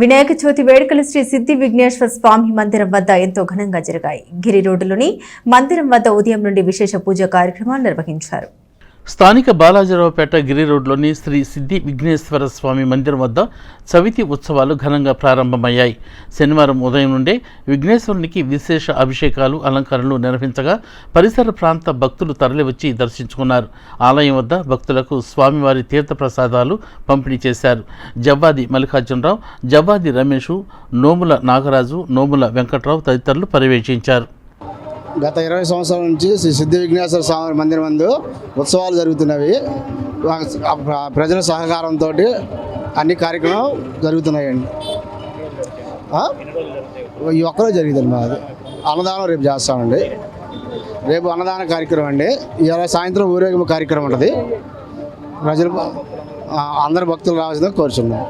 వినాయక చవితి వేడుకలు శ్రీ సిద్ధి విఘ్నేశ్వర స్వామి మందిరం వద్ద ఎంతో ఘనంగా జరిగాయి. గిరి రోడ్డులోని మందిరం వద్ద ఉదయం నుండి విశేష పూజా కార్యక్రమాలు నిర్వహించారు. స్థానిక బాలాజీరావుపేట గిరి రోడ్లోని శ్రీ సిద్ధి విఘ్నేశ్వర స్వామి మందిరం వద్ద చవితి ఉత్సవాలు ఘనంగా ప్రారంభమయ్యాయి. శనివారం ఉదయం నుండే విఘ్నేశ్వరునికి విశేష అభిషేకాలు అలంకరణలు నిర్వహించగా పరిసర ప్రాంత భక్తులు తరలివచ్చి దర్శించుకున్నారు. ఆలయం వద్ద భక్తులకు స్వామివారి తీర్థప్రసాదాలు పంపిణీ చేశారు. జవ్వాది మల్లికార్జునరావు జవ్వాది రమేషు నోముల నాగరాజు నోముల వెంకట్రావు తదితరులు పర్యవేక్షించారు. గత ఇరవై సంవత్సరాల నుంచి శ్రీ సిద్ధి విఘ్నేశ్వర స్వామి మందిరం ముందు ఉత్సవాలు జరుగుతున్నవి. ప్రజల సహకారంతో అన్ని కార్యక్రమాలు జరుగుతున్నాయండి. ఈ ఒక్కరోజు జరుగుతుంది మాది. అన్నదానం రేపు చేస్తామండి. రేపు అన్నదాన కార్యక్రమం అండి. ఇవాళ సాయంత్రం ఊరేగింపు కార్యక్రమం ఉంటుంది. ప్రజలు అందరు భక్తులు రావాల్సిందిగా కోరుచున్నాం.